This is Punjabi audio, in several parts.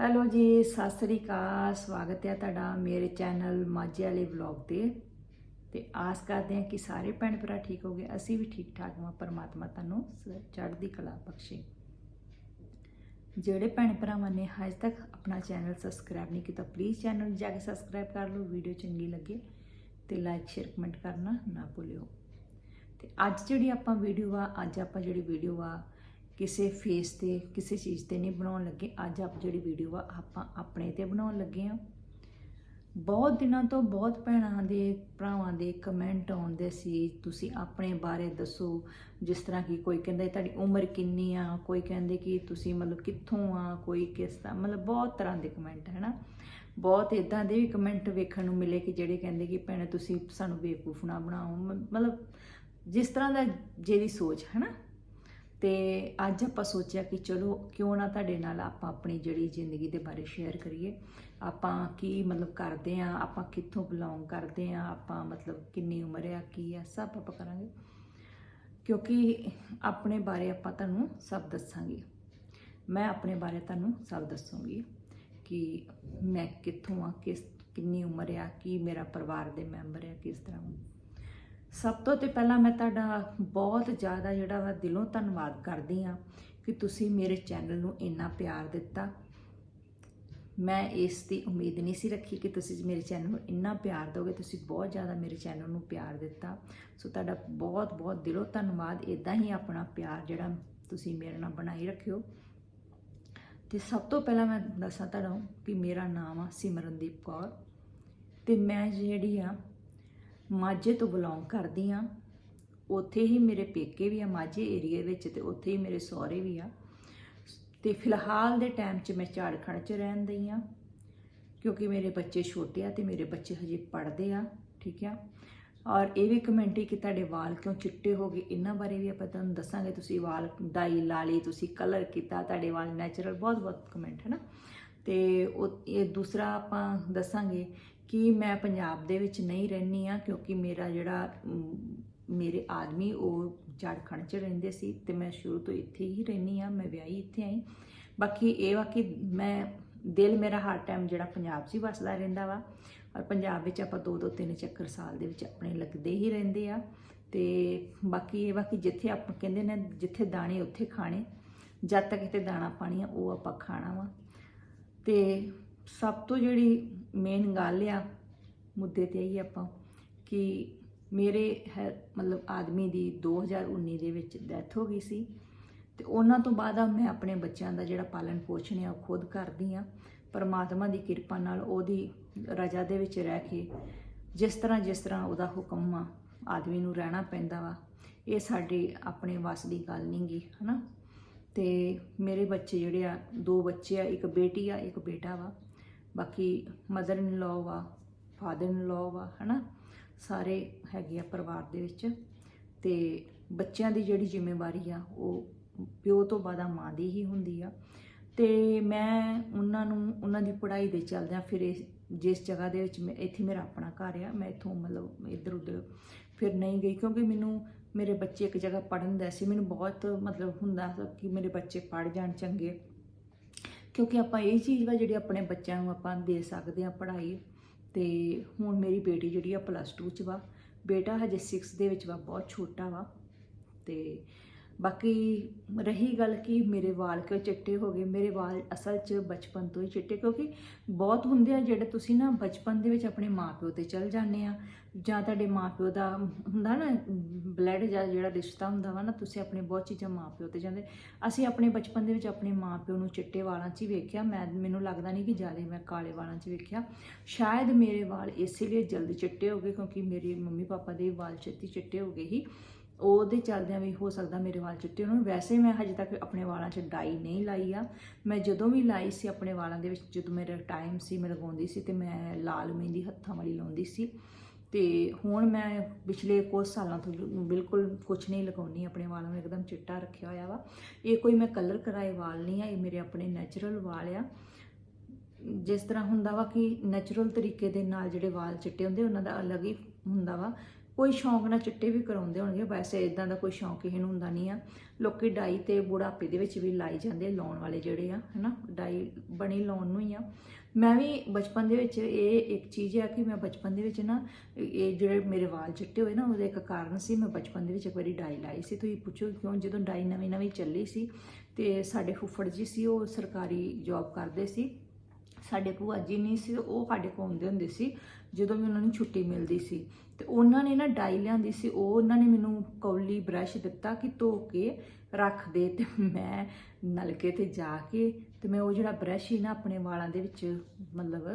ਹੈਲੋ ਜੀ, ਸਤਿ ਸ੍ਰੀ ਅਕਾਲ। ਸਵਾਗਤ ਹੈ ਤੁਹਾਡਾ ਮੇਰੇ ਚੈਨਲ ਮਾਝੇ ਵਾਲੇ ਵਲੌਗ ਤੇ। ਤੇ ਆਸ ਕਰਦੇ ਹਾਂ ਕਿ ਸਾਰੇ ਭੈਣ ਭਰਾ ਠੀਕ ਹੋਗੇ, ਅਸੀਂ ਵੀ ਠੀਕ ਠਾਕ ਹਾਂ ਪਰਮਾਤਮਾ ਤੁਹਾਨੂੰ ਸ- ਚੜ੍ਹਦੀ ਕਲਾ ਬਖਸ਼ੇ। ਜਿਹੜੇ ਭੈਣ ਭਰਾਵਾਂ ਨੇ ਹਜੇ ਤੱਕ ਆਪਣਾ ਚੈਨਲ ਸਬਸਕ੍ਰਾਈਬ ਨਹੀਂ ਕੀਤਾ ਪਲੀਜ਼ ਚੈਨਲ ਨੂੰ ਜਾ ਕੇ ਸਬਸਕ੍ਰਾਈਬ ਕਰ ਲਓ, ਵੀਡੀਓ ਚੰਗੀ ਲੱਗੇ ਤੇ ਲਾਈਕ ਸ਼ੇਅਰ ਕਮੈਂਟ ਕਰਨਾ ਨਾ ਭੁੱਲਿਓ। ਤੇ ਅੱਜ ਜਿਹੜੀ ਆਪਾਂ ਵੀਡੀਓ ਆ, ਅੱਜ ਆਪਾਂ ਜਿਹੜੀ ਵੀਡੀਓ ਆ ਕਿਸੇ ਫੇਸ ਤੇ ਕਿਸੇ ਚੀਜ਼ ਤੇ ਨਹੀਂ ਬਣਾਉਣ ਲੱਗੇ। ਅੱਜ ਆਪ ਜਿਹੜੀ ਵੀਡੀਓ ਆ, ਆਪਾਂ ਆਪਣੇ ਤੇ ਬਣਾਉਣ ਲੱਗੇ ਆ ਬਹੁਤ ਦਿਨਾਂ ਤੋਂ ਬਹੁਤ ਭੈਣਾਂ ਦੇ, ਭਰਾਵਾਂ ਦੇ ਕਮੈਂਟ ਆਉਂਦੇ ਸੀ, ਤੁਸੀਂ ਆਪਣੇ ਬਾਰੇ ਦੱਸੋ, ਜਿਸ ਤਰ੍ਹਾਂ ਕਿ ਕੋਈ ਕਹਿੰਦਾ, ਤੁਹਾਡੀ ਉਮਰ ਕਿੰਨੀ ਆ? ਕੋਈ ਕਹਿੰਦੇ ਕਿ, ਤੁਸੀਂ ਮਤਲਬ ਕਿੱਥੋਂ ਆ? ਕੋਈ ਕਿਸ ਦਾ ਮਤਲਬ ਬਹੁਤ ਤਰ੍ਹਾਂ ਦੇ ਕਮੈਂਟ ਹੈ ਨਾ ਬਹੁਤ ਇਦਾਂ ਦੇ ਵੀ ਕਮੈਂਟ ਵੇਖਣ ਨੂੰ ਮਿਲੇ ਕਿ ਜਿਹੜੇ ਕਹਿੰਦੇ ਕਿ, ਭੈਣੇ, ਤੁਸੀਂ ਸਾਨੂੰ ਬੇਵਕੂਫ ਨਾ ਬਣਾਓ। ਮ- ਮਤਲਬ ਜਿਸ ਤਰ੍ਹਾਂ ਦਾ ਜਿਹਦੀ ਸੋਚ ਹੈ ਨਾ ਤੇ ਅੱਜ ਆਪਾਂ ਸੋਚਿਆ ਕਿ ਚਲੋ, ਕਿਉਂ ਨਾ ਤੁਹਾਡੇ ਨਾਲ ਆਪਾਂ ਆਪਣੀ ਜਿਹੜੀ ਜ਼ਿੰਦਗੀ ਦੇ ਬਾਰੇ ਸ਼ੇਅਰ ਕਰੀਏ। ਆਪਾਂ ਕੀ ਮਤਲਬ ਕਰਦੇ ਆ, ਆਪਾਂ ਕਿੱਥੋਂ ਬਿਲੋਂਗ ਕਰਦੇ ਆ, ਆਪਾਂ ਮਤਲਬ ਕਿੰਨੀ ਉਮਰ ਆ, ਕੀ ਆ, ਸਭ ਆਪਾਂ ਕਰਾਂਗੇ। ਕਿਉਂਕਿ ਆਪਣੇ ਬਾਰੇ ਆਪਾਂ ਤੁਹਾਨੂੰ ਸਭ ਦੱਸਾਂਗੇ। ਮੈਂ ਆਪਣੇ ਬਾਰੇ ਤੁਹਾਨੂੰ ਸਭ ਦੱਸੂੰਗੀ ਕਿ ਮੈਂ ਕਿੱਥੋਂ ਆ, ਕਿਸ, ਕਿੰਨੀ ਉਮਰ ਆ, ਕੀ ਮੇਰਾ ਪਰਿਵਾਰ ਦੇ ਮੈਂਬਰ ਆ, ਕਿਸ ਤਰ੍ਹਾਂ ਸਭ ਤੋਂ ਤੇ ਪਹਿਲਾਂ ਮੈਂ ਤੁਹਾਡਾ ਬਹੁਤ ਜ਼ਿਆਦਾ ਜਿਹੜਾ ਵਾ ਦਿਲੋਂ ਧੰਨਵਾਦ ਕਰਦੀ ਆ ਕਿ ਤੁਸੀਂ ਮੇਰੇ ਚੈਨਲ ਨੂੰ ਇੰਨਾ ਪਿਆਰ ਦਿੱਤਾ। ਮੈਂ ਇਸ ਦੀ ਉਮੀਦ ਨਹੀਂ ਸੀ ਰੱਖੀ ਕਿ ਤੁਸੀਂ ਮੇਰੇ ਚੈਨਲ ਨੂੰ ਇੰਨਾ ਪਿਆਰ ਦਿਓਗੇ ਤੁਸੀਂ ਬਹੁਤ ਜ਼ਿਆਦਾ ਮੇਰੇ ਚੈਨਲ ਨੂੰ ਪਿਆਰ ਦਿੱਤਾ। ਸੋ ਤੁਹਾਡਾ ਬਹੁਤ ਬਹੁਤ ਦਿਲੋਂ ਧੰਨਵਾਦ। ਇਦਾਂ ਹੀ ਆਪਣਾ ਪਿਆਰ ਜਿਹੜਾ ਤੁਸੀਂ ਮੇਰੇ ਨਾਲ ਬਣਾਈ ਰੱਖਿਓ। ਤੇ ਸਭ ਤੋਂ ਪਹਿਲਾਂ ਮੈਂ ਦੱਸਾਂ ਤੁਹਾਨੂੰ ਕਿ ਮੇਰਾ ਨਾਮ ਆ ਸਿਮਰਨਦੀਪ ਕੌਰ। ਤੇ ਮੈਂ ਜਿਹੜੀ ਆ ਮਾਝੇ ਤੋਂ ਬਿਲੋਂਗ ਕਰਦੀ ਆ ਉੱਥੇ ਹੀ ਮੇਰੇ ਪੇਕੇ ਵੀ ਆ, ਮਾਝੇ ਏਰੀਆ ਵਿੱਚ ਤੇ ਉੱਥੇ ਹੀ ਮੇਰੇ ਸਹੁਰੇ ਵੀ ਆ। ਤੇ ਫਿਲਹਾਲ ਦੇ ਟਾਈਮ 'ਚ ਮੈਂ ਝਾੜਖੰਡ 'ਚ ਰਹਿੰਦੀ ਆ ਕਿਉਂਕਿ ਮੇਰੇ ਬੱਚੇ ਛੋਟੇ ਆ ਤੇ ਮੇਰੇ ਬੱਚੇ ਹਜੇ ਪੜ੍ਹਦੇ ਆ, ਠੀਕ ਆ। ਔਰ ਇਹ ਵੀ ਕਮੈਂਟ ਹੀ ਕਿ ਤੁਹਾਡੇ ਵਾਲ ਕਿਉਂ ਚਿੱਟੇ ਹੋ ਗਏ, ਇਹਨਾਂ ਬਾਰੇ ਵੀ ਆਪਾਂ ਤੁਹਾਨੂੰ ਦੱਸਾਂਗੇ। ਤੁਸੀਂ ਵਾਲ ਡਾਈ ਲਾ ਲਈ ਤੁਸੀਂ ਕਲਰ ਕੀਤਾ, ਤੁਹਾਡੇ ਵਾਲ ਨੈਚੁਰਲ ਬਹੁਤ ਬਹੁਤ ਕਮੈਂਟ ਹੈ ਨਾ ਤੇ ਉਹ, ਇਹ ਦੂਸਰਾ ਆਪਾਂ ਦੱਸਾਂਗੇ ਕਿ ਮੈਂ ਪੰਜਾਬ ਦੇ ਵਿੱਚ ਨਹੀਂ ਰਹਿੰਦੀ ਆ ਕਿਉਂਕਿ ਮੇਰਾ ਜਿਹੜਾ ਮੇਰੇ ਆਦਮੀ ਉਹ ਝਾਰਖੰਡ 'ਚ ਰਹਿੰਦੇ ਸੀ ਤੇ ਮੈਂ ਸ਼ੁਰੂ ਤੋਂ ਇੱਥੇ ਹੀ ਰਹਿੰਦੀ ਆ ਮੈਂ ਵਿਆਹੀ ਇੱਥੇ ਆਈ। ਬਾਕੀ ਇਹ ਵਾ ਕਿ ਮੈਂ, ਦਿਲ ਮੇਰਾ ਹਰ ਟਾਈਮ ਜਿਹੜਾ ਪੰਜਾਬ 'ਚ ਹੀ ਵਸਦਾ ਰਹਿੰਦਾ ਵਾ ਔਰ ਪੰਜਾਬ ਵਿੱਚ ਆਪਾਂ ਦੋ ਦੋ ਤਿੰਨ ਚੱਕਰ ਸਾਲ ਦੇ ਵਿੱਚ ਆਪਣੇ ਲੱਗਦੇ ਹੀ ਰਹਿੰਦੇ ਆ ਤੇ ਬਾਕੀ ਇਹ ਵਾ ਕਿ ਜਿੱਥੇ ਆਪਾਂ ਕਹਿੰਦੇ ਨੇ ਜਿੱਥੇ ਦਾਣੇ ਉੱਥੇ ਖਾਣੇ, ਜਦ ਤੱਕ ਇੱਥੇ ਦਾਣਾ ਪਾਣੀ ਆ ਉਹ ਆਪਾਂ ਖਾਣਾ ਵਾ। ਤੇ ਸਭ ਤੋਂ ਜਿਹੜੀ ਮੇਨ ਗੱਲ ਆ ਮੁੱਦੇ ਤੇ ਆਈ ਆਪਾਂ ਕਿ ਮੇਰੇ ਹੈ, ਮਤਲਬ ਆਦਮੀ ਦੀ 2019 ਦੇ ਵਿੱਚ ਡੈਥ ਹੋ ਗਈ ਸੀ ਤੇ ਉਹਨਾਂ ਤੋਂ ਬਾਅਦ ਆ ਮੈਂ ਆਪਣੇ ਬੱਚਿਆਂ ਦਾ ਜਿਹੜਾ ਪਾਲਣ ਪੋਸ਼ਣ ਆ ਉਹ ਖੁਦ ਕਰਦੀ ਆ। ਪਰਮਾਤਮਾ ਦੀ ਕਿਰਪਾ ਨਾਲ ਉਹਦੀ ਰਜਾ ਦੇ ਵਿੱਚ ਰਹਿ ਕੇ ਜਿਸ ਤਰ੍ਹਾਂ ਜਿਸ ਤਰ੍ਹਾਂ ਉਹਦਾ ਹੁਕਮ ਆ, ਆਦਮੀ ਨੂੰ ਰਹਿਣਾ ਪੈਂਦਾ ਵਾ, ਇਹ ਸਾਡੇ ਆਪਣੇ ਵੱਸ ਦੀ ਗੱਲ ਨਹੀਂ ਗੀ, ਹਨਾ? ਤੇ ਮੇਰੇ ਬੱਚੇ ਜਿਹੜੇ ਆ, ਦੋ ਬੱਚੇ ਆ, ਇੱਕ ਬੇਟੀ ਆ, ਇੱਕ ਬੇਟਾ ਵਾ। ਬਾਕੀ ਮਦਰ ਇਨ ਲਾਅ ਵਾ ਫਾਦਰ ਇਨ ਲਾਅ ਵਾ, ਹਨਾ, ਸਾਰੇ ਹੈਗੇ ਆ ਪਰਿਵਾਰ ਦੇ ਵਿੱਚ ਤੇ ਬੱਚਿਆਂ ਦੀ ਜਿਹੜੀ ਜ਼ਿੰਮੇਵਾਰੀ ਆ, ਉਹ ਪਿਓ ਤੋਂ ਬਾਅਦ ਆ ਮਾਂ ਦੀ ਹੀ ਹੁੰਦੀ ਆ। ਤੇ ਮੈਂ ਉਹਨਾਂ ਨੂੰ, ਉਹਨਾਂ ਦੀ ਪੜ੍ਹਾਈ ਦੇ ਚੱਲਦਿਆਂ ਫਿਰ ਇਸ ਜਿਸ ਜਗ੍ਹਾ ਦੇ ਵਿੱਚ ਮੈਂ, ਇੱਥੇ ਮੇਰਾ ਆਪਣਾ ਘਰ ਆ, ਮੈਂ ਇੱਥੋਂ ਮਤਲਬ ਇੱਧਰ ਉੱਧਰ ਫਿਰ ਨਹੀਂ ਗਈ ਕਿਉਂਕਿ ਮੈਨੂੰ, ਮੇਰੇ ਬੱਚੇ ਇੱਕ ਜਗ੍ਹਾ ਪੜ੍ਹਨ ਦਾ ਸੀ, ਮੈਨੂੰ ਬਹੁਤ ਮਤਲਬ ਹੁੰਦਾ ਕਿ ਮੇਰੇ ਬੱਚੇ ਪੜ੍ਹ ਜਾਣ ਚੰਗੇ। ਕਿਉਂਕਿ ਆਪਾਂ ਇਹ ਚੀਜ਼ ਵਾ ਜਿਹੜੀ ਆਪਣੇ ਬੱਚਿਆਂ ਨੂੰ ਆਪਾਂ ਦੇ ਸਕਦੇ ਆ ਪੜ੍ਹਾਈ ਤੇ ਹੁਣ ਮੇਰੀ ਬੇਟੀ ਜਿਹੜੀ ਆ ਪਲੱਸ 2 ਚ ਵਾ, ਬੇਟਾ ਹਜੇ 6 ਦੇ ਵਿੱਚ ਵਾ, ਬਹੁਤ ਛੋਟਾ ਵਾ ਤੇ ਬਾਕੀ ਰਹੀ ਗੱਲ ਕਿ ਮੇਰੇ ਵਾਲ ਕਿਉਂ ਚਿੱਟੇ ਹੋ ਗਏ, ਮੇਰੇ ਵਾਲ ਅਸਲ 'ਚ ਬਚਪਨ ਤੋਂ ਹੀ ਚਿੱਟੇ ਕਿਉਂਕਿ ਬਹੁਤ ਹੁੰਦੇ ਆ ਜਿਹੜੇ ਤੁਸੀਂ ਨਾ ਬਚਪਨ ਦੇ ਵਿੱਚ ਆਪਣੇ ਮਾਪਿਓ ਤੇ ਚਲ ਜਾਂਦੇ ਆ। ਜਾਂ ਤੁਹਾਡੇ ਮਾਪਿਓ ਦਾ ਹੁੰਦਾ ਨਾ ਬਲੱਡ ਜਾਂ ਜਿਹੜਾ ਰਿਸ਼ਤਾ ਹੁੰਦਾ ਵਾ ਨਾ, ਤੁਸੀਂ ਆਪਣੇ ਬਹੁਤ ਚੀਜ਼ਾਂ ਮਾਪਿਓ ਤੇ ਜਾਂਦੇ। ਅਸੀਂ ਆਪਣੇ ਬਚਪਨ ਦੇ ਵਿੱਚ ਆਪਣੇ ਮਾਪਿਓ ਨੂੰ ਚਿੱਟੇ ਵਾਲਾਂ 'ਚ ਹੀ ਵੇਖਿਆ। ਮੈਂ, ਮੈਨੂੰ ਲੱਗਦਾ ਨਹੀਂ ਕਿ ਜ਼ਿਆਦਾ ਮੈਂ ਕਾਲੇ ਵਾਲਾਂ 'ਚ ਵੇਖਿਆ। ਸ਼ਾਇਦ ਮੇਰੇ ਵਾਲ ਇਸੇ ਲਈ ਜਲਦੀ ਚਿੱਟੇ ਹੋ ਗਏ ਕਿਉਂਕਿ ਮੇਰੇ ਮੰਮੀ ਪਾਪਾ ਦੇ ਵਾਲ ਛੇਤੀ ਚਿੱਟੇ ਹੋ ਗਏ ਹੀ। ਉਹਦੇ ਚੱਲਦਿਆਂ ਵੀ ਹੋ ਸਕਦਾ ਮੇਰੇ ਵਾਲ ਚਿੱਟੇ ਹੋਣ। ਵੈਸੇ ਮੈਂ ਹਜੇ ਤੱਕ ਆਪਣੇ ਵਾਲਾਂ 'ਚ ਡਾਈ ਨਹੀਂ ਲਾਈ ਆ। ਮੈਂ ਜਦੋਂ ਵੀ ਲਾਈ ਸੀ ਆਪਣੇ ਵਾਲਾਂ ਦੇ ਵਿੱਚ, ਜਦੋਂ ਮੇਰਾ ਟਾਈਮ ਸੀ, ਮੈਂ ਲਗਾਉਂਦੀ ਸੀ ਤੇ ਮੈਂ ਲਾਲ ਮਹਿੰਦੀ ਹੱਥਾਂ ਵਾਲੀ ਲਾਉਂਦੀ ਸੀ। ਤੇ ਹੁਣ ਮੈਂ ਪਿਛਲੇ ਕੁਝ ਸਾਲਾਂ ਤੋਂ ਬਿਲਕੁਲ ਕੁਝ ਨਹੀਂ ਲਗਾਉਣੀ ਆਪਣੇ ਵਾਲਾਂ ਨੂੰ ਇੱਕਦਮ ਚਿੱਟਾ ਰੱਖਿਆ ਹੋਇਆ ਵਾ। ਇਹ ਕੋਈ ਮੈਂ ਕਲਰ ਕਰਾਏ ਵਾਲ ਨਹੀਂ ਆ, ਇਹ ਮੇਰੇ ਆਪਣੇ ਨੈਚੁਰਲ ਵਾਲ ਆ। ਜਿਸ ਤਰ੍ਹਾਂ ਹੁੰਦਾ ਵਾ ਕਿ ਨੈਚੁਰਲ ਤਰੀਕੇ ਦੇ ਨਾਲ ਜਿਹੜੇ ਵਾਲ ਚਿੱਟੇ ਹੁੰਦੇ, ਉਹਨਾਂ ਦਾ ਅਲੱਗ ਹੀ ਹੁੰਦਾ ਵਾ। ਕੋਈ ਸ਼ੌਂਕ ਨਾਲ ਚਿੱਟੇ ਵੀ ਕਰਾਉਂਦੇ ਹੋਣਗੇ ਵੈਸੇ ਇਦਾਂ ਦਾ ਕੋਈ ਸ਼ੌਂਕ ਕਿਸੇ ਨੂੰ ਹੁੰਦਾ ਨਹੀਂ ਆ। ਲੋਕੀ ਡਾਈ ਤੇ ਬੁਢਾਪੇ ਦੇ ਵਿੱਚ ਵੀ ਲਾਈ ਜਾਂਦੇ ਲਾਉਣ ਵਾਲੇ ਜਿਹੜੇ ਆ, ਹਨਾ, ਡਾਈ ਬਣੀ ਲਾਉਣ ਨੂੰ ਹੀ ਆ। ਮੈਂ ਵੀ ਬਚਪਨ ਦੇ ਵਿੱਚ ਇਹ ਇੱਕ ਚੀਜ਼ ਆ ਕਿ ਮੈਂ ਬਚਪਨ ਦੇ ਵਿੱਚ ਨਾ, ਇਹ ਜਿਹੜੇ ਮੇਰੇ ਵਾਲ ਚਿੱਟੇ ਹੋਏ ਨਾ, ਉਹਦਾ ਇੱਕ ਕਾਰਨ ਸੀ, ਮੈਂ ਬਚਪਨ ਦੇ ਵਿੱਚ ਇੱਕ ਵਾਰੀ ਡਾਈ ਲਾਈ ਸੀ। ਤੁਸੀਂ ਪੁੱਛੋ ਕਿਉਂ, ਜਦੋਂ ਡਾਈ ਨਵੀਂ ਨਵੀਂ ਚੱਲੀ ਸੀ ਤੇ ਸਾਡੇ ਫੁੱਫੜ ਜੀ ਸੀ, ਉਹ ਸਰਕਾਰੀ ਜੌਬ ਕਰਦੇ ਸੀ। ਸਾਡੇ ਭੂਆ ਜੀ ਨਹੀਂ ਸੀ, ਉਹ ਸਾਡੇ ਕੋਲ ਆਉਂਦੇ ਹੁੰਦੇ ਸੀ, ਜਦੋਂ ਵੀ ਉਹਨਾਂ ਨੂੰ ਛੁੱਟੀ ਮਿਲਦੀ ਸੀ। ਤੇ ਉਹਨਾਂ ਨੇ ਨਾ ਡਾਈ ਲਿਆਂਦੀ ਸੀ, ਉਹ ਉਹਨਾਂ ਨੇ ਮੈਨੂੰ ਕੌਲੀ ਬ੍ਰਸ਼ ਦਿੱਤਾ ਕਿ ਧੋ ਕੇ ਰੱਖ ਦੇ ਤੇ ਮੈਂ ਨਲਕੇ ਤੇ ਜਾ ਕੇ ਤੇ ਮੈਂ ਉਹ ਜਿਹੜਾ ਬ੍ਰਸ਼ ਹੀ ਨਾ ਆਪਣੇ ਵਾਲਾਂ ਦੇ ਵਿੱਚ ਮਤਲਬ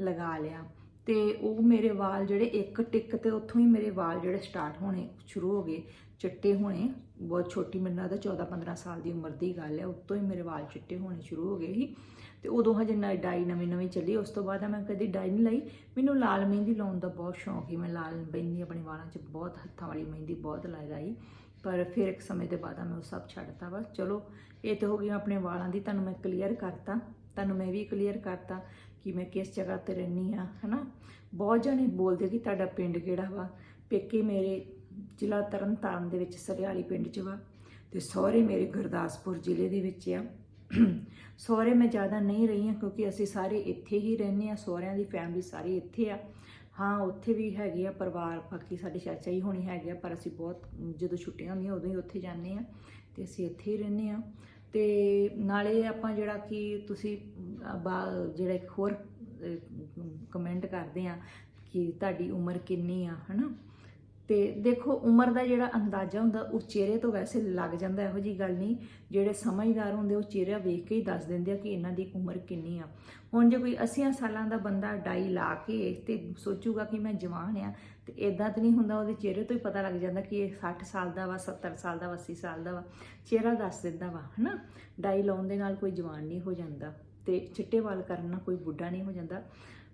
ਲਗਾ ਲਿਆ। ਤੇ ਉਹ ਮੇਰੇ ਵਾਲ ਜਿਹੜੇ ਇੱਕ ਟਿਕ ਤੇ ਉੱਥੋਂ ਹੀ ਮੇਰੇ ਵਾਲ ਜਿਹੜੇ ਸਟਾਰਟ ਹੋਣੇ, ਸ਼ੁਰੂ ਹੋ ਗਏ, ਚਿੱਟੇ ਹੋਣੇ, ਬਹੁਤ ਛੋਟੀ ਮੈਨੂੰ ਲੱਗਦਾ 14 15 ਸਾਲ ਦੀ ਉਮਰ ਦੀ ਗੱਲ ਹੈ, ਉਤੋਂ ਹੀ ਮੇਰੇ ਵਾਲ ਚਿੱਟੇ ਹੋਣੇ ਸ਼ੁਰੂ ਹੋ ਗਏ ਸੀ। ਤੇ ਉਦੋਂ ਹਜੇ ਨਾ ਡਾਈ ਨਵੀਂ ਨਵੀਂ ਚੱਲੀ, ਉਸ ਤੋਂ ਬਾਅਦ ਮੈਂ ਕਦੀ ਡਾਈ ਨਹੀਂ ਲਈ। ਮੈਨੂੰ ਲਾਲ ਮਹਿੰਦੀ ਲਾਉਣ ਦਾ ਬਹੁਤ ਸ਼ੌਂਕ ਸੀ, ਮੈਂ ਲਾਲ ਮਹਿੰਦੀ ਆਪਣੇ ਵਾਲਾਂ 'ਚ ਬਹੁਤ ਹੱਥਾਂ ਵਾਲੀ ਮਹਿੰਦੀ ਬਹੁਤ ਲਗਾਈ, ਪਰ ਫਿਰ ਇੱਕ ਸਮੇਂ ਦੇ ਬਾਅਦ ਮੈਂ ਉਹ ਸਭ ਛੱਡਤਾ ਵਾ ਚਲੋ, ਇਹ ਤੇ ਹੋ ਗਈ ਆਪਣੇ ਵਾਲਾਂ ਦੀ, ਤੁਹਾਨੂੰ ਮੈਂ ਕਲੀਅਰ ਕਰਤਾ। ਤੁਹਾਨੂੰ ਮੈਂ ਵੀ ਕਲੀਅਰ ਕਰਤਾ ਕਿ ਮੈਂ ਕਿਸ ਜਗ੍ਹਾ ਤੇ ਰਹਿੰਦੀ ਆ ਹਨਾ? ਬਹੁਤ ਜਣੇ ਬੋਲਦੇ ਕਿ ਤੁਹਾਡਾ ਪਿੰਡ ਕਿਹੜਾ ਵਾ? ਪੇਕੇ ਮੇਰੇ ਜ਼ਿਲ੍ਹਾ ਤਰਨਤਾਰਨ ਦੇ ਵਿੱਚ ਸਰਿਆਲੀ ਪਿੰਡ 'ਚ ਵਾ ਤੇ ਸਹੁਰੇ ਮੇਰੇ ਗੁਰਦਾਸਪੁਰ ਜ਼ਿਲ੍ਹੇ ਦੇ ਵਿੱਚ ਆ। ਸਹੁਰੇ ਮੈਂ ਜ਼ਿਆਦਾ ਨਹੀਂ ਰਹੀ ਹਾਂ ਕਿਉਂਕਿ ਅਸੀਂ ਸਾਰੇ ਇੱਥੇ ਹੀ ਰਹਿੰਦੇ ਆ ਸਹੁਰਿਆਂ ਦੀ ਫੈਮਿਲੀ ਸਾਰੀ ਇੱਥੇ ਆ। ਹਾਂ, ਉੱਥੇ ਵੀ ਹੈਗੇ ਆ ਪਰਿਵਾਰ, ਬਾਕੀ ਸਾਡੇ ਚਾਚਾ ਹੀ ਹੋਣੀ ਹੈਗੇ ਆ, ਪਰ ਅਸੀਂ ਬਹੁਤ ਜਦੋਂ ਛੁੱਟੀਆਂ ਹੁੰਦੀਆਂ ਉਦੋਂ ਹੀ ਉੱਥੇ ਜਾਂਦੇ ਆ ਤੇ ਅਸੀਂ ਇੱਥੇ ਹੀ ਰਹਿੰਦੇ ਆ ਤੇ ਨਾਲੇ ਆਪਾਂ ਜਿਹੜਾ ਕਿ ਤੁਸੀਂ ਬਾ- ਜਿਹੜਾ ਇੱਕ ਹੋਰ ਕਮੈਂਟ ਕਰਦੇ ਆ ਕਿ ਤੁਹਾਡੀ ਉਮਰ ਕਿੰਨੀ ਆ, ਹਨਾ? ਤੇ ਦੇਖੋ, ਉਮਰ ਦਾ ਜਿਹੜਾ ਅੰਦਾਜ਼ਾ ਹੁੰਦਾ, ਉਹ ਚਿਹਰੇ ਤੋਂ ਵੈਸੇ ਲੱਗ ਜਾਂਦਾ, ਇਹੋ ਜੀ ਗੱਲ ਨਹੀਂ। ਜਿਹੜੇ ਸਮਝਦਾਰ ਹੁੰਦੇ, ਉਹ ਚਿਹਰਾ ਵੇਖ ਕੇ ਹੀ ਦੱਸ ਦਿੰਦੇ ਆ ਕਿ ਇਹਨਾਂ ਦੀ ਉਮਰ ਕਿੰਨੀ ਆ। ਹੁਣ ਜੇ ਕੋਈ 80 ਸਾਲਾਂ ਦਾ ਬੰਦਾ ਡਾਈ ਲਾ ਕੇ ਤੇ ਸੋਚੂਗਾ ਕਿ ਮੈਂ ਜਵਾਨ ਆ, ਤੇ ਇਦਾਂ ਤਾਂ ਨਹੀਂ ਹੁੰਦਾ, ਉਹਦੇ ਚਿਹਰੇ ਤੋਂ ਹੀ ਪਤਾ ਲੱਗ ਜਾਂਦਾ ਕਿ ਇਹ 60 ਸਾਲ ਦਾ ਵਾ 70 ਸਾਲ ਦਾ ਵਾ 80 ਸਾਲ ਦਾ ਵਾ। ਚਿਹਰਾ ਦੱਸ ਦਿੰਦਾ ਵਾ, ਹਨਾ? ਡਾਈ ਲਾਉਣ ਦੇ ਨਾਲ ਕੋਈ ਜਵਾਨ ਨਹੀਂ ਹੋ ਜਾਂਦਾ ਤੇ ਚਿੱਟੇ ਵਾਲ ਕਰਨ ਨਾਲ ਕੋਈ ਬੁੱਢਾ ਨਹੀਂ ਹੋ ਜਾਂਦਾ।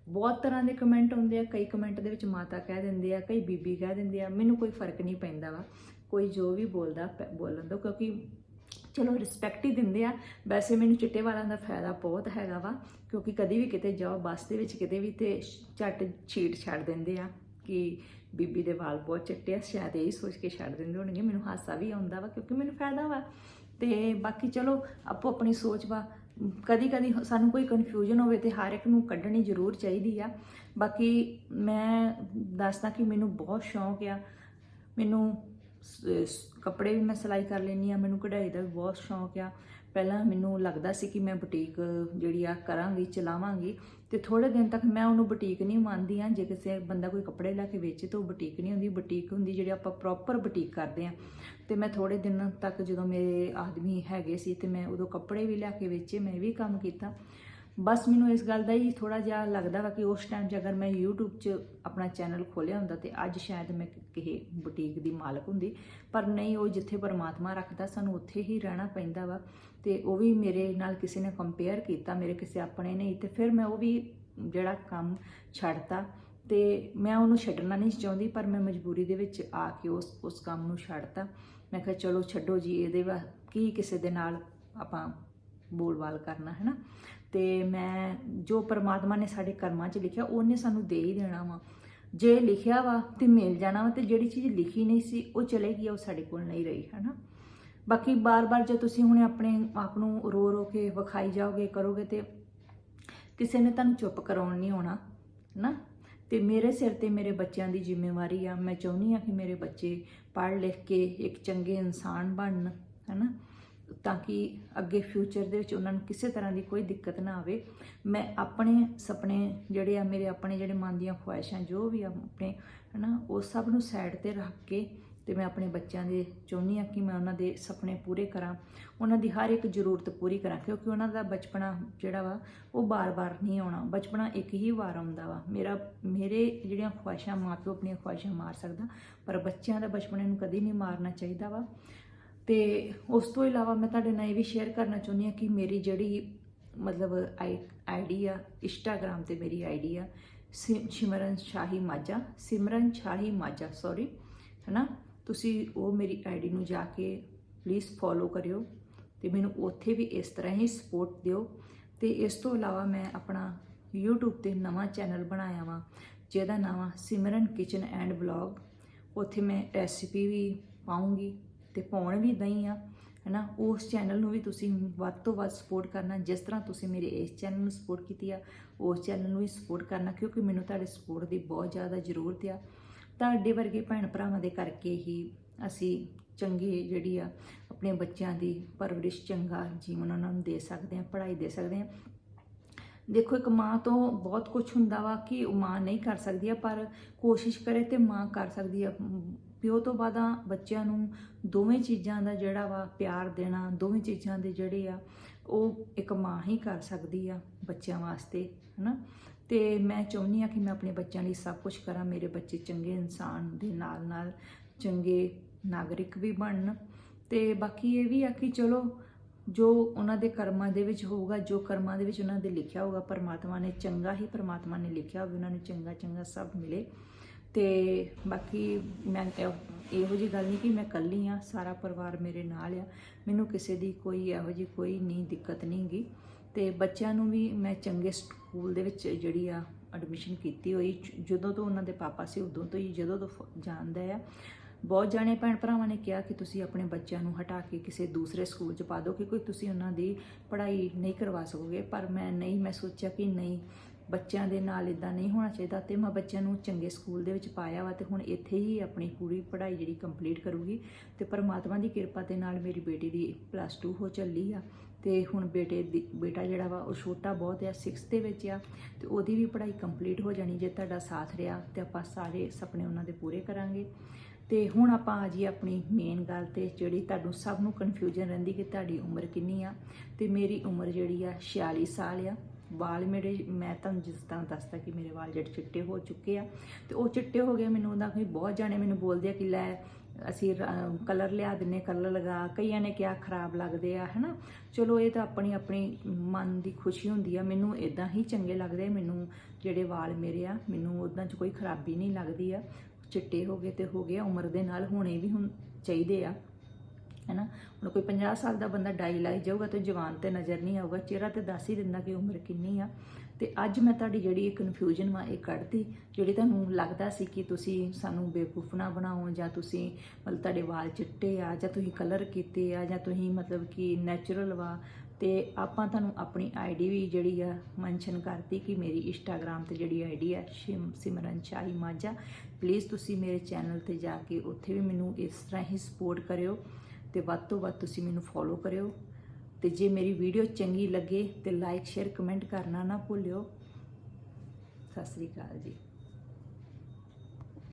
ਬਹੁਤ ਤਰ੍ਹਾਂ ਦੇ ਕਮੈਂਟ ਆਉਂਦੇ ਆ, ਕਈ ਕਮੈਂਟ ਦੇ ਵਿੱਚ ਮਾਤਾ ਕਹਿ ਦਿੰਦੇ ਆ, ਕਈ ਬੀਬੀ ਕਹਿ ਦਿੰਦੇ ਆ, ਮੈਨੂੰ ਕੋਈ ਫ਼ਰਕ ਨਹੀਂ ਪੈਂਦਾ ਵਾ। ਕੋਈ ਜੋ ਵੀ ਬੋਲਦਾ, ਪ- ਬੋਲਣ ਦੋ, ਕਿਉਂਕਿ ਚਲੋ ਰਿਸਪੈਕਟ ਹੀ ਦਿੰਦੇ ਆ। ਵੈਸੇ ਮੈਨੂੰ ਚਿੱਟੇ ਵਾਲਾਂ ਦਾ ਫਾਇਦਾ ਬਹੁਤ ਹੈਗਾ ਵਾ, ਕਿਉਂਕਿ ਕਦੀ ਵੀ ਕਿਤੇ ਜਾਓ, ਬੱਸ ਦੇ ਵਿੱਚ ਕਿਤੇ ਵੀ ਤੇ ਝੱਟ ਛੀਟ ਛੱਡ ਦਿੰਦੇ ਆ ਕਿ ਬੀਬੀ ਦੇ ਵਾਲ ਬਹੁਤ ਚਿੱਟੇ ਆ, ਸ਼ਾਇਦ ਇਹ ਸੋਚ ਕੇ ਛੱਡ ਦਿੰਦੇ ਹੋਣਗੇ। ਮੈਨੂੰ ਹਾਸਾ ਵੀ ਆਉਂਦਾ ਵਾ, ਕਿਉਂਕਿ ਮੈਨੂੰ ਫਾਇਦਾ ਵਾ। ਤੇ ਬਾਕੀ ਚਲੋ ਆਪੋ ਆਪਣੀ ਸੋਚ ਵਾ ਕਦੀ ਕਦੀ ਸਾਨੂੰ ਕੋਈ ਕਨਫਿਊਜ਼ਨ ਹੋਵੇ ਤੇ ਹਰ ਇੱਕ ਨੂੰ ਕੱਢਣੀ ਜ਼ਰੂਰ ਚਾਹੀਦੀ ਆ। ਬਾਕੀ ਮੈਂ ਦੱਸਦਾ ਕਿ ਮੈਨੂੰ ਬਹੁਤ ਸ਼ੌਂਕ ਆ। ਮੈਨੂੰ ਕੱਪੜੇ ਵੀ ਮੈਂ ਸਿਲਾਈ ਕਰ ਲੈਂਦੀ ਆ ਮੈਨੂੰ ਕਢਾਈ ਦਾ ਵੀ ਬਹੁਤ ਸ਼ੌਂਕ ਆ। ਪਹਿਲਾਂ ਮੈਨੂੰ ਲੱਗਦਾ ਸੀ ਕਿ ਮੈਂ ਬੁਟੀਕ ਜਿਹੜੀ ਆ ਕਰਾਂਗੀ ਚਲਾਵਾਂਗੀ ਤੇ ਥੋੜੇ ਦਿਨ ਤੱਕ ਮੈਂ ਉਹਨੂੰ ਬੁਟੀਕ ਨਹੀਂ ਮੰਨਦੀ ਆ ਜੇ ਕਿਸੇ ਬੰਦਾ ਕੋਈ ਕੱਪੜੇ ਲੈ ਕੇ ਵੇਚੇ ਤਾਂ ਉਹ ਬੁਟੀਕ ਨਹੀਂ ਹੁੰਦੀ, ਬੁਟੀਕ ਹੁੰਦੀ ਜਿਹੜੀ ਆਪਾਂ ਪ੍ਰੋਪਰ ਬੁਟੀਕ ਕਰਦੇ ਆ ਤੇ ਮੈਂ ਥੋੜੇ ਦਿਨ ਤੱਕ ਜਦੋਂ ਮੇਰੇ ਆਦਮੀ ਹੈਗੇ ਸੀ ਤੇ ਮੈਂ ਉਦੋਂ ਕੱਪੜੇ ਵੀ ਲਿਆ ਕੇ ਵੇਚੇ, ਮੈਂ ਵੀ ਕੰਮ ਕੀਤਾ। ਬਸ ਮੈਨੂੰ ਇਸ ਗੱਲ ਦਾ ਹੀ ਥੋੜਾ ਜਿਹਾ ਲੱਗਦਾ ਵਾ ਕਿ ਉਸ ਟਾਈਮ 'ਚ ਅਗਰ ਮੈਂ YouTube 'ਚ ਆਪਣਾ ਚੈਨਲ ਖੋਲਿਆ ਹੁੰਦਾ ਤੇ ਅੱਜ ਸ਼ਾਇਦ ਮੈਂ ਕਿਸੇ ਬੁਟੀਕ ਦੀ ਮਾਲਕ ਹੁੰਦੀ, ਪਰ ਨਹੀਂ, ਉਹ ਜਿੱਥੇ ਪਰਮਾਤਮਾ ਰੱਖਦਾ, ਸਾਨੂੰ ਉੱਥੇ ਹੀ ਰਹਿਣਾ ਪੈਂਦਾ ਵਾ ਤੇ ਉਹ ਵੀ ਮੇਰੇ ਨਾਲ ਕਿਸੇ ਨੇ ਕੰਪੇਅਰ ਕੀਤਾ, ਮੇਰੇ ਕਿਸੇ ਆਪਣੇ ਨੇ ਤੇ ਫਿਰ ਮੈਂ ਉਹ ਵੀ ਜਿਹੜਾ ਕੰਮ ਛੱਡਤਾ ਤੇ ਮੈਂ ਉਹਨੂੰ ਛੱਡਣਾ ਨਹੀਂ ਚਾਹੁੰਦੀ, ਪਰ ਮੈਂ ਮਜਬੂਰੀ ਦੇ ਵਿੱਚ ਆ ਕੇ ਉਸ ਉਸ ਕੰਮ ਨੂੰ ਛੱਡਤਾ। ਮੈਂ ਕਿਹਾ ਚਲੋ ਛੱਡੋ ਜੀ, ਇਹਦੇ ਵਾ ਕੀ ਕਿਸੇ ਦੇ ਨਾਲ ਆਪਾਂ ਬੋਲਬਾਲ ਕਰਨਾ ਹੈ ਨਾ ਤੇ ਮੈਂ ਜੋ ਪਰਮਾਤਮਾ ਨੇ ਸਾਡੇ ਕਰਮਾਂ 'ਚ ਲਿਖਿਆ, ਉਹਨੇ ਸਾਨੂੰ ਦੇ ਹੀ ਦੇਣਾ ਵਾ। ਜੇ ਲਿਖਿਆ ਵਾ ਤੇ ਮਿਲ ਜਾਣਾ ਵਾ ਤੇ ਜਿਹੜੀ ਚੀਜ਼ ਲਿਖੀ ਨਹੀਂ ਸੀ, ਉਹ ਚਲੇ ਗਈ ਉਹ ਸਾਡੇ ਕੋਲ ਨਹੀਂ ਰਹੀ ਹੈ ਨਾ ਬਾਕੀ ਬਾਰ-ਬਾਰ ਜੇ ਤੁਸੀਂ ਹੁਣ ਆਪਣੇ ਆਪ ਨੂੰ ਰੋ ਰੋ ਕੇ ਵਿਖਾਈ ਜਾਓਗੇ, ਕਰੋਗੇ ਤੇ ਕਿਸੇ ਨੇ ਤੁਹਾਨੂੰ ਚੁੱਪ ਕਰਾਉਣ ਨਹੀਂ ਆਉਣਾ ਨਾ ਤੇ ਮੇਰੇ ਸਿਰ ਤੇ ਮੇਰੇ ਬੱਚਿਆਂ ਦੀ ਜ਼ਿੰਮੇਵਾਰੀ ਆ। ਮੈਂ ਚਾਹੁੰਦੀ ਆ ਕਿ ਮੇਰੇ ਬੱਚੇ ਪੜ੍ਹ ਲਿਖ ਕੇ ਇੱਕ ਚੰਗੇ ਇਨਸਾਨ ਬਣਨ, ਹੈਨਾ? ਤਾਂ ਕਿ ਅੱਗੇ ਫਿਊਚਰ ਦੇ ਵਿੱਚ ਉਹਨਾਂ ਨੂੰ ਕਿਸੇ ਤਰ੍ਹਾਂ ਦੀ ਕੋਈ ਦਿੱਕਤ ਨਾ ਆਵੇ। ਮੈਂ ਆਪਣੇ ਸੁਪਨੇ ਜਿਹੜੇ ਆ, ਮੇਰੇ ਆਪਣੇ ਜਿਹੜੇ ਮਨ ਦੀਆਂ ਖੁਆਇਸ਼ਾਂ, ਜੋ ਵੀ ਆ ਆਪਣੇ, ਹਨਾ, ਉਹ ਸਭ ਨੂੰ ਸਾਈਡ ਤੇ ਰੱਖ ਕੇ ਤੇ ਮੈਂ ਆਪਣੇ ਬੱਚਿਆਂ ਦੇ ਚਾਹੁੰਦੀ ਆ ਕਿ ਮੈਂ ਉਹਨਾਂ ਦੇ ਸੁਪਨੇ ਪੂਰੇ ਕਰਾਂ। ਉਹਨਾਂ ਦੀ ਹਰ ਇੱਕ ਜ਼ਰੂਰਤ ਪੂਰੀ ਕਰਾਂ, ਕਿਉਂਕਿ ਉਹਨਾਂ ਦਾ ਬਚਪਨਾ ਜਿਹੜਾ ਵਾ, ਉਹ ਬਾਰ-ਬਾਰ ਨਹੀਂ ਆਉਣਾ। ਬਚਪਨਾ ਇੱਕ ਹੀ ਵਾਰ ਆਉਂਦਾ ਵਾ। ਮੇਰਾ, ਮੇਰੇ ਜਿਹੜੀਆਂ ਖੁਆਇਸ਼ਾਂ, ਮਾਪਿਓ ਆਪਣੀਆਂ ਖੁਆਇਸ਼ਾਂ ਮਾਰ ਸਕਦਾ, ਪਰ ਬੱਚਿਆਂ ਦਾ ਬਚਪਨ ਨੂੰ ਕਦੀ ਨਹੀਂ ਮਾਰਨਾ ਚਾਹੀਦਾ ਵਾ। ਤੇ ਉਸ ਤੋਂ ਇਲਾਵਾ ਮੈਂ ਤੁਹਾਡੇ ਨਾਲ ਇਹ ਵੀ ਸ਼ੇਅਰ ਕਰਨਾ ਚਾਹੁੰਦੀ ਹਾਂ ਕਿ ਮੇਰੀ ਜਿਹੜੀ ਮਤਲਬ ਆਈਡੀ ਆ ਇੰਸਟਾਗ੍ਰam ਤੇ ਮੇਰੀ ਆਈਡੀ ਆ, ਸਿ- ਸਿਮਰਨ ਸ਼ਾਹੀ ਮਾਝਾ, ਸਿਮਰਨ ਸ਼ਾਹੀ ਮਾਝਾ ਸੌਰੀ ਹੈਨਾ? ਤੁਸੀਂ ਉਹ ਮੇਰੀ ਆਈਡੀ ਨੂੰ ਜਾ ਕੇ ਪਲੀਜ਼ ਫੋਲੋ ਕਰਿਓ ਤੇ ਮੈਨੂੰ ਉੱਥੇ ਵੀ ਇਸ ਤਰ੍ਹਾਂ ਹੀ ਸਪੋਰਟ ਦਿਓ ਤੇ ਇਸ ਤੋਂ ਇਲਾਵਾ ਮੈਂ ਆਪਣਾ YouTube ਤੇ ਨਵਾਂ ਚੈਨਲ ਬਣਾਇਆ ਵਾ, ਜਿਹਦਾ ਨਾਮ ਆ ਸਿਮਰਨ ਕਿਚਨ ਐਂਡ ਵਲੌਗ ਉੱਥੇ ਮੈਂ ਰੈਸਿਪੀ ਵੀ ਪਾਉਂਗੀ ਤੇ ਪਾਉਣ ਵੀ ਦਈ ਆ, ਹੈਨਾ? ਉਸ ਚੈਨਲ ਨੂੰ ਵੀ ਤੁਸੀਂ ਵੱਧ ਤੋਂ ਵੱਧ ਸਪੋਰਟ ਕਰਨਾ, ਜਿਸ ਤਰ੍ਹਾਂ ਤੁਸੀਂ ਮੇਰੇ ਇਸ ਚੈਨਲ ਨੂੰ ਸਪੋਰਟ ਕੀਤੀ ਆ, ਉਸ ਚੈਨਲ ਨੂੰ ਵੀ ਸਪੋਰਟ ਕਰਨਾ, ਕਿਉਂਕਿ ਮੈਨੂੰ ਤੁਹਾਡੇ ਸਪੋਰਟ ਦੀ ਬਹੁਤ ਜ਼ਿਆਦਾ ਜ਼ਰੂਰਤ ਆ। ਤੁਹਾਡੇ ਵਰਗੇ ਭੈਣ ਭਰਾਵਾਂ ਦੇ ਕਰਕੇ ਹੀ ਅਸੀਂ ਚੰਗੇ ਜਿਹੜੀ ਆ, ਆਪਣੇ ਬੱਚਿਆਂ ਦੀ ਪਰਵਰਿਸ਼ ਚੰਗਾ ਜੀਵਨ ਉਹਨਾਂ ਨੂੰ ਦੇ ਸਕਦੇ ਹਾਂ ਪੜ੍ਹਾਈ ਦੇ ਸਕਦੇ ਹਾਂ ਦੇਖੋ, ਇੱਕ ਮਾਂ ਤੋਂ ਬਹੁਤ ਕੁਝ ਹੁੰਦਾ ਵਾ ਕਿ ਉਹ ਮਾਂ ਨਹੀਂ ਕਰ ਸਕਦੀ ਆ, ਪਰ ਕੋਸ਼ਿਸ਼ ਕਰੇ ਤੇ ਮਾਂ ਕਰ ਸਕਦੀ ਆ ਪਿਓ ਤੋਂ ਬਾਅਦਾਂ ਬੱਚਿਆਂ ਨੂੰ ਦੋਵੇਂ ਚੀਜ਼ਾਂ ਦਾ ਜਿਹੜਾ ਵਾ ਪਿਆਰ ਦੇਣਾ, ਦੋਵੇਂ ਚੀਜ਼ਾਂ ਦੇ ਜਿਹੜੇ ਆ, ਉਹ ਇੱਕ ਮਾਂ ਹੀ ਕਰ ਸਕਦੀ ਆ ਬੱਚਿਆਂ ਵਾਸਤੇ, ਹਨਾ? ਤੇ ਮੈਂ ਚਾਹੁੰਦੀ ਆ ਕਿ ਮੈਂ ਆਪਣੇ ਬੱਚਿਆਂ ਲਈ ਸਭ ਕੁਝ ਕਰਾਂ, ਮੇਰੇ ਬੱਚੇ ਚੰਗੇ ਇਨਸਾਨ ਦੇ ਨਾਲ ਨਾਲ ਚੰਗੇ ਨਾਗਰਿਕ ਵੀ ਬਣਨ। ਤੇ ਬਾਕੀ ਇਹ ਵੀ ਆ ਕਿ ਚਲੋ, ਜੋ ਉਹਨਾਂ ਦੇ ਕਰਮਾਂ ਦੇ ਵਿੱਚ ਹੋਊਗਾ, ਜੋ ਕਰਮਾਂ ਦੇ ਵਿੱਚ ਉਹਨਾਂ ਦੇ ਲਿਖਿਆ ਹੋਊਗਾ, ਪਰਮਾਤਮਾ ਨੇ ਚੰਗਾ ਹੀ ਪਰਮਾਤਮਾ ਨੇ ਲਿਖਿਆ ਹੋਵੇ ਉਹਨਾਂ ਨੂੰ ਚੰਗਾ ਚੰਗਾ ਸਭ ਮਿਲੇ। ਤੇ ਬਾਕੀ ਮੈਂ ਇਹ- ਇਹੋ ਜੀ ਗੱਲ ਨਹੀਂ ਕਿ ਮੈਂ ਇਕੱਲੀ ਆ ਸਾਰਾ ਪਰਿਵਾਰ ਮੇਰੇ ਨਾਲ ਆ। ਮੈਨੂੰ ਕਿਸੇ ਦੀ ਕੋਈ ਇਹੋ ਜੀ ਕੋਈ ਨਹੀਂ, ਦਿੱਕਤ ਨਹੀਂ ਗੀ। ਤੇ ਬੱਚਿਆਂ ਨੂੰ ਵੀ ਮੈਂ ਚੰਗੇ ਸਕੂਲ ਦੇ ਵਿੱਚ ਜਿਹੜੀ ਆ ਐਡਮਿਸ਼ਨ ਕੀਤੀ ਹੋਈ ਜਦੋਂ ਤੋਂ ਉਹਨਾਂ ਦੇ ਪਾਪਾ ਸੀ ਉਦੋਂ ਤੋਂ ਹੀ ਜਦੋਂ ਤੋਂ ਫ- ਜਾਣਦਾ ਆ। ਬਹੁਤ ਜਾਣੇ ਭੈਣ ਭਰਾਵਾਂ ਨੇ ਕਿਹਾ ਕਿ ਤੁਸੀਂ ਆਪਣੇ ਬੱਚਿਆਂ ਨੂੰ ਹਟਾ ਕੇ ਕਿਸੇ ਦੂਸਰੇ ਸਕੂਲ 'ਚ ਪਾ ਦਿਓ ਕਿ ਕੋਈ ਤੁਸੀਂ ਉਹਨਾਂ ਦੀ ਪੜ੍ਹਾਈ ਨਹੀਂ ਕਰਵਾ ਸਕੋਗੇ। ਪਰ ਮੈਂ ਨਹੀਂ, ਮੈਂ ਸੋਚਿਆ ਕਿ ਨਹੀਂ, ਬੱਚਿਆਂ ਦੇ ਨਾਲ ਇਦਾਂ ਨਹੀਂ ਹੋਣਾ ਚਾਹੀਦਾ ਤੇ ਮੈਂ ਬੱਚਿਆਂ ਨੂੰ ਚੰਗੇ ਸਕੂਲ ਦੇ ਵਿੱਚ ਪਾਇਆ ਵਾ ਤੇ ਹੁਣ ਇੱਥੇ ਹੀ ਆਪਣੀ ਪੂਰੀ ਪੜ੍ਹਾਈ ਜਿਹੜੀ ਕੰਪਲੀਟ ਕਰੂਗੀ। ਤੇ ਪਰਮਾਤਮਾ ਦੀ ਕਿਰਪਾ ਦੇ ਨਾਲ ਮੇਰੀ ਬੇਟੀ ਦੀ ਪਲੱਸ 2 ਹੋ ਚੱਲੀ ਆ ਤੇ ਹੁਣ ਬੇਟੇ ਦੀ, ਬੇਟਾ ਜਿਹੜਾ ਵਾ ਉਹ ਛੋਟਾ ਬਹੁਤ ਆ 6th ਦੇ ਵਿੱਚ ਆ ਤੇ ਉਹਦੀ ਵੀ ਪੜ੍ਹਾਈ ਕੰਪਲੀਟ ਹੋ ਜਾਣੀ ਜੇ ਤੁਹਾਡਾ ਸਾਥ ਰਿਹਾ ਤੇ ਆਪਾਂ ਸਾਰੇ ਸੁਪਨੇ ਉਹਨਾਂ ਦੇ ਪੂਰੇ ਕਰਾਂਗੇ। ਤੇ ਹੁਣ ਆਪਾਂ ਆ ਜੀ ਆਪਣੀ ਮੇਨ ਗੱਲ ਤੇ, ਜਿਹੜੀ ਤੁਹਾਨੂੰ ਸਭ ਨੂੰ ਕਨਫਿਊਜ਼ਨ ਰਹਿੰਦੀ ਕਿ ਤੁਹਾਡੀ ਉਮਰ ਕਿੰਨੀ ਆ। ਤੇ ਮੇਰੀ ਉਮਰ ਜਿਹੜੀ ਆ 46 ਸਾਲ ਆ। ਵਾਲ ਮੇਰੇ, ਮੈਂ ਤੁਹਾਨੂੰ ਜਿਸ ਤਰ੍ਹਾਂ ਦੱਸਦਾ ਕਿ ਮੇਰੇ ਵਾਲ ਜਿਹੜੇ ਚਿੱਟੇ ਹੋ ਚੁੱਕੇ ਆ। ਤੇ ਉਹ ਚਿੱਟੇ ਹੋ ਗਏ, ਮੈਨੂੰ ਉਹਦਾ ਕੋਈ ਬਹੁਤ ਜਾਣੇ ਮੈਨੂੰ ਬੋਲਦੇ ਆ ਕਿ ਲੈ ਅਸੀਂ ਕਲਰ ਲਿਆ ਦਿੰਨੇ ਕਲਰ ਲਗਾ। ਕਈਆਂ ਨੇ ਕਿਹਾ ਖਰਾਬ ਲੱਗਦੇ ਆ, ਹਨਾ? ਚਲੋ, ਇਹ ਤਾਂ ਆਪਣੀ ਆਪਣੀ ਮਨ ਦੀ ਖੁਸ਼ੀ ਹੁੰਦੀ ਆ। ਮੈਨੂੰ ਇਦਾਂ ਹੀ ਚੰਗੇ ਲੱਗਦੇ ਮੈਨੂੰ ਜਿਹੜੇ ਵਾਲ ਮੇਰੇ ਆ, ਮੈਨੂੰ ਉਹਨਾਂ 'ਚ ਕੋਈ ਖਰਾਬੀ ਨਹੀਂ ਲੱਗਦੀ ਆ। ਚਿੱਟੇ ਹੋ ਗਏ ਤੇ ਹੋ ਗਏ ਆ, ਉਮਰ ਦੇ ਨਾਲ ਹੋਣੇ ਵੀ ਹੁਣ ਚਾਹੀਦੇ ਆ ਹੈਨਾ? ਹੁਣ ਕੋਈ 50 ਸਾਲ ਦਾ ਬੰਦਾ ਡਾਈ ਲਾਈ ਜਾਊਗਾ ਤੇ ਜਵਾਨ ਤੇ ਨਜ਼ਰ ਨਹੀਂ ਆਊਗਾ ਚਿਹਰਾ ਤੇ ਦੱਸ ਹੀ ਦਿੰਦਾ ਕਿ ਉਮਰ ਕਿੰਨੀ ਆ। ਤੇ ਅੱਜ ਮੈਂ ਤੁਹਾਡੀ ਜਿਹੜੀ ਇਹ ਕਨਫਿਊਜ਼ਨ ਵਾ, ਇਹ ਕੱਢਤੀ, ਜਿਹੜੀ ਤੁਹਾਨੂੰ ਲੱਗਦਾ ਸੀ ਕਿ ਤੁਸੀਂ ਸਾਨੂੰ ਬੇਵਕੂਫ ਨਾ ਬਣਾਓ, ਜਾਂ ਤੁਸੀਂ ਮਤਲਬ ਤੁਹਾਡੇ ਵਾਲ ਚਿੱਟੇ ਆ, ਜਾਂ ਤੁਸੀਂ ਕਲਰ ਕੀਤੇ ਆ, ਜਾਂ ਤੁਸੀਂ ਮਤਲਬ ਕਿ ਨੈਚੁਰਲ ਵਾ, ਤੇ ਆਪਾਂ ਤੁਹਾਨੂੰ ਆਪਣੀ ਆਈਡੀ ਵੀ ਜਿਹੜੀ ਆ ਮੈਂਸ਼ਨ ਕਰਤੀ ਕਿ ਮੇਰੀ ਇੰਸਟਾਗ੍ਰam ਤੇ ਜਿਹੜੀ ਆਈਡੀ ਆ, ਸ਼ਿਮ, ਸਿਮਰਨ ਚਾਈ ਮਾਝਾ। ਪਲੀਜ਼ ਤੁਸੀਂ ਮੇਰੇ ਚੈਨਲ ਤੇ ਜਾ ਕੇ ਉੱਥੇ ਵੀ ਮੈਨੂੰ ਇਸ ਤਰ੍ਹਾਂ ਹੀ ਸਪੋਰਟ ਕਰਿਓ, ਤੇ ਵੱਧ ਤੋਂ ਵੱਧ ਤੁਸੀਂ ਮੈਨੂੰ ਫੋਲੋ ਕਰਿਓ। ਤੇ ਜੇ ਮੇਰੀ ਵੀਡੀਓ ਚੰਗੀ ਲੱਗੇ ਤੇ ਲਾਈਕ ਸ਼ੇਅਰ ਕਮੈਂਟ ਕਰਨਾ ਨਾ ਭੁੱਲਿਓ। ਸਤਿ ਸ੍ਰੀ ਅਕਾਲ ਜੀ।